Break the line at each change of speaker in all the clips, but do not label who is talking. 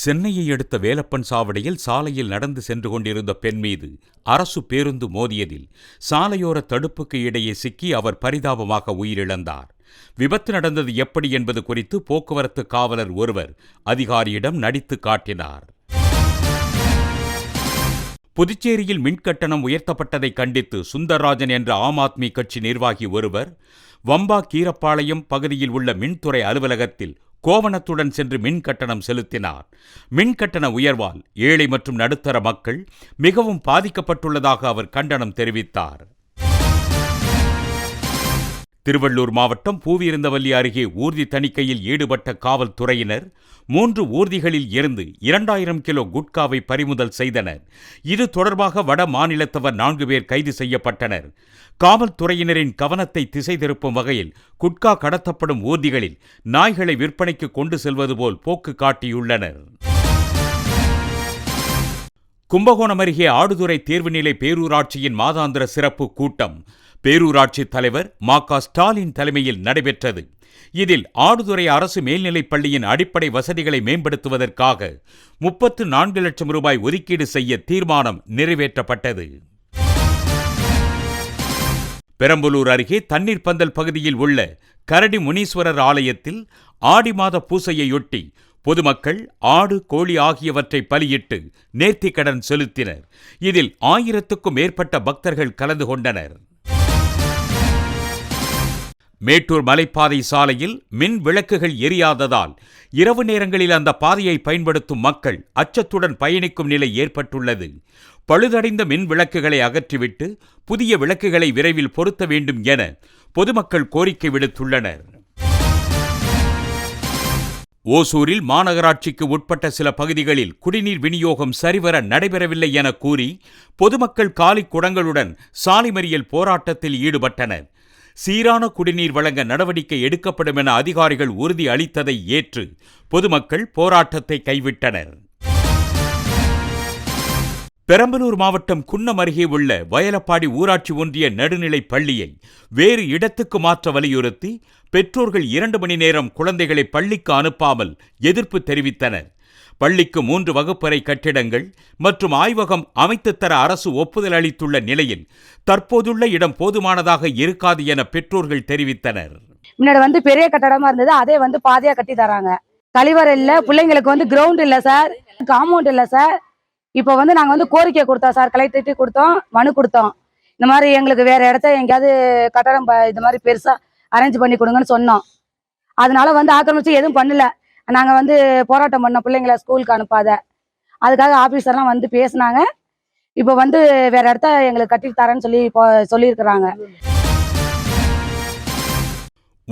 சென்னையை அடுத்த வேலப்பன் சாவடியில் சாலையில் நடந்து சென்று கொண்டிருந்த பெண் மீது அரசு பேருந்து மோதியதில் சாலையோர தடுப்புக்கு இடையே சிக்கி அவர் பரிதாபமாக உயிரிழந்தார். விபத்து நடந்தது எப்படி என்பது குறித்து போக்குவரத்து காவலர் ஒருவர் அதிகாரியிடம் நடித்து காட்டினார். புதுச்சேரியில் மின்கட்டணம் உயர்த்தப்பட்டதை கண்டித்து சுந்தர்ராஜன் என்ற ஆம் ஆத்மி கட்சி நிர்வாகி ஒருவர் வம்பா கீரப்பாளையம் பகுதியில் உள்ள மின்துறை அலுவலகத்தில் கோவணத்துடன் சென்று மின் கட்டணம் செலுத்தினார். மின் கட்டண உயர்வால் ஏழை மற்றும் நடுத்தர மக்கள் மிகவும் பாதிக்கப்பட்டுள்ளதாக அவர் கண்டனம் தெரிவித்தார். திருவள்ளூர் மாவட்டம் பூவிருந்தவல்லி அருகே ஊர்தி தணிக்கையில் ஈடுபட்ட காவல்துறையினர் மூன்று ஊர்திகளில் இருந்து இரண்டாயிரம் கிலோ குட்காவை பறிமுதல் செய்தனர். இது தொடர்பாக வட மாநிலத்தவர் நான்கு பேர் கைது செய்யப்பட்டனர். காவல்துறையினரின் கவனத்தை திசை திருப்பும் வகையில் குட்கா கடத்தப்படும் ஊர்திகளில் நாய்களை விற்பனைக்கு கொண்டு செல்வது போல் போக்கு காட்டியுள்ளனர். கும்பகோணம் அருகே ஆடுதுறை தேர்வுநிலை பேரூராட்சியின் மாதாந்திர சிறப்பு கூட்டம் பேரூராட்சி தலைவர் மா ஸ்டாலின் தலைமையில் நடைபெற்றது. இதில் ஆடுதுறை அரசு மேல்நிலைப் பள்ளியின் அடிப்படை வசதிகளை மேம்படுத்துவதற்காக முப்பத்து நான்கு லட்சம் ரூபாய் ஒதுக்கீடு செய்ய தீர்மானம் நிறைவேற்றப்பட்டது. பெரம்பலூர் அருகே தண்ணீர் பந்தல் பகுதியில் உள்ள கரடி முனீஸ்வரர் ஆலயத்தில் ஆடி மாத பூசையொட்டி பொதுமக்கள் ஆடு கோழி ஆகியவற்றை பலியிட்டு நேர்த்திக்கடன் செலுத்தினர். இதில் ஆயிரத்துக்கும் மேற்பட்ட பக்தர்கள் கலந்து கொண்டனர். மேட்டூர் மலைப்பாதை சாலையில் மின் விளக்குகள் எரியாததால் இரவு நேரங்களில் அந்த பாதையை பயன்படுத்தும் மக்கள் அச்சத்துடன் பயணிக்கும் நிலை ஏற்பட்டுள்ளது. பழுதடைந்த மின் விளக்குகளை அகற்றிவிட்டு புதிய விளக்குகளை விரைவில் பொருத்த வேண்டும் என பொதுமக்கள் கோரிக்கை விடுத்துள்ளனர். ஓசூரில் மாநகராட்சிக்கு உட்பட்ட சில பகுதிகளில் குடிநீர் விநியோகம் சரிவர நடைபெறவில்லை என கூறி பொதுமக்கள் காலி குடங்களுடன் சாலை மறியல் போராட்டத்தில் ஈடுபட்டனர். சீரான குடிநீர் வழங்க நடவடிக்கை எடுக்கப்படும் என அதிகாரிகள் உறுதி அளித்ததை ஏற்று பொதுமக்கள் போராட்டத்தை கைவிட்டனர். பெரம்பலூர் மாவட்டம் குன்னம் அருகே உள்ள வயலப்பாடி ஊராட்சி ஒன்றிய நடுநிலைப் பள்ளியை வேறு இடத்துக்கு மாற்ற வலியுறுத்தி பெற்றோர்கள் இரண்டு மணி நேரம் குழந்தைகளை பள்ளிக்கு அனுப்பாமல் எதிர்ப்பு தெரிவித்தனர். பள்ளிக்கு மூன்று வகுப்பறை கட்டிடங்கள் மற்றும் ஆய்வகம் அமைத்துத்தர அரசு ஒப்புதல் அளித்துள்ள நிலையில் தற்போதுள்ள இடம் போதுமானதாக இருக்காது என பெற்றோர்கள் தெரிவித்தனர்.
முன்னாடி வந்து பெரிய கட்டடமா இருந்தது அதே வந்து பாதையா கட்டி தராங்க. கழிவறை இல்ல பிள்ளைங்களுக்கு வந்து கிரவுண்ட் இல்ல சார் காம்பவுண்ட் இல்ல சார் இப்போ வந்து நாங்க வந்து கோரிக்கை கொடுத்தோம் சார் கலெக்டர்கிட்ட கொடுத்தோம் மனு கொடுத்தோம். இந்த மாதிரி எங்களுக்கு வேற இடத்த எங்கேயாவது கட்டடம் இந்த மாதிரி பெருசா அரேஞ்ச் பண்ணி கொடுங்கன்னு சொன்னோம். அதனால வந்து ஆக்கிரமிச்சு எதுவும் பண்ணல. நாங்கள் வந்து போராட்டம் பண்ண பிள்ளைங்களை ஸ்கூலுக்கு அனுப்பாத. அதுக்காக ஆஃபீஸர்லாம் வந்து பேசினாங்க. இப்போ வந்து வேற இடத்த எங்களுக்கு கட்டி தரேன்னு சொல்லி சொல்லியிருக்கிறாங்க.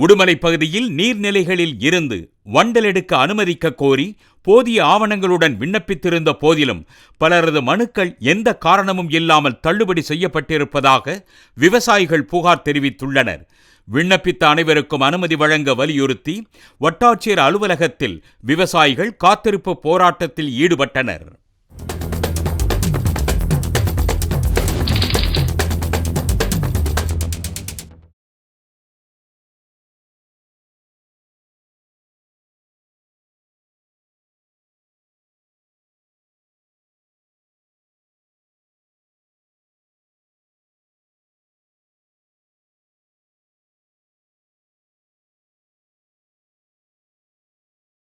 உடுமலை பகுதியில் நீர்நிலைகளில் இருந்து வண்டல் எடுக்க அனுமதிக்க கோரி போதிய ஆவணங்களுடன் விண்ணப்பித்திருந்த போதிலும் பலரது மனுக்கள் எந்த காரணமும் இல்லாமல் தள்ளுபடி செய்யப்பட்டிருப்பதாக விவசாயிகள் புகார் தெரிவித்துள்ளனர். விண்ணப்பித்த அனைவருக்கும் அனுமதி வழங்க வலியுறுத்தி வட்டாட்சியர் அலுவலகத்தில் விவசாயிகள் காத்திருப்பு போராட்டத்தில் ஈடுபட்டனர்.